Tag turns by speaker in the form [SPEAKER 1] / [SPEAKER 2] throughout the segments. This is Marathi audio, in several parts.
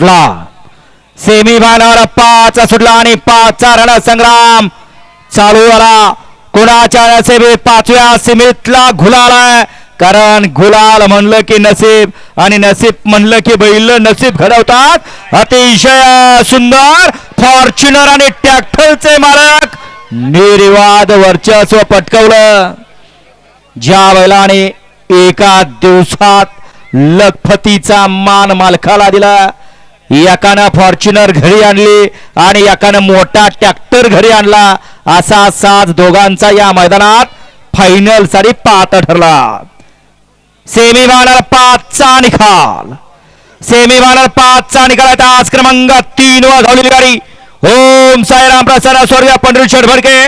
[SPEAKER 1] सुटला सेमी फायनल पाच सुटला आणि पाचचा रणसंग्राम चालू आला कोणाच्या नसेबी पाचव्या सीमेतला गुलाल आहे? कारण गुलाल म्हणलं की नसीब आणि नसीब म्हणलं की बैल नसीब घडवतात. अतिशय सुंदर फॉर्च्युनर आणि ट्रॅक्टरचे मालक निर्वाद वर्चस्व पटकवलं. ज्या बैलाने एका दिवसात लखपतीचा मान मालकाला दिला. एकानं फॉर्च्युनर घरी आणली आणि एकानं मोठा ट्रॅक्टर घरी आणला. असा साज दोघांचा या मैदानात फायनलसाठी पात्र ठरला. सेमी फायनल पाचचा निकाल. सेमी फायनल पाचचा निकाल आहे. आज क्रमांक तीन वर धावलेली गाडी ओम साईराम प्रसन्न स्वर्गीय पंढरी भडके.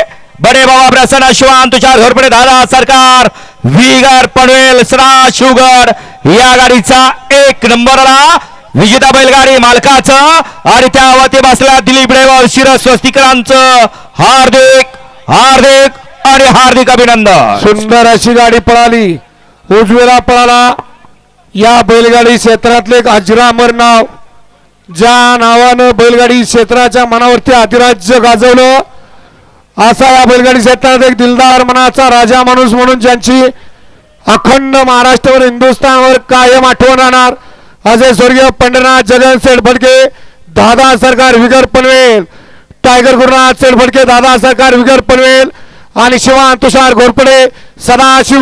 [SPEAKER 1] बडे बाबा प्रसन्न शिवान तुषार घोरपडे दादा सरकार विगर पनवेल सदा शुगर या गाडीचा एक नंबरला विजेता बैलगाडी मालकाचं आणि त्यावरती बसला दिलीप रेवाल शिरस स्वस्तिकरांचं. हार्दिक हार्दिक आणि हार्दिक अभिनंदन.
[SPEAKER 2] सुंदर अशी गाडी पळाली. उजवेला पळाला. या बैलगाडी क्षेत्रातले एक अजरामर नाव. ज्या नावानं बैलगाडी क्षेत्राच्या मनावरती अधिराज्य गाजवलं. असा या बैलगाडी क्षेत्रात एक दिलदार मनाचा राजा माणूस म्हणून ज्यांची अखंड महाराष्ट्रावर हिंदुस्थानवर कायम आठवण राहणार. अजय स्वर्गीय पंढरनाथ जगन सेठ फडके दादा सरकार विगर पनवेल. टायगर गुरुनाथ सेठ फडके दादा सरकार विगर पनवेल. आणि शिवान तुषार घोरपडे सदाशिव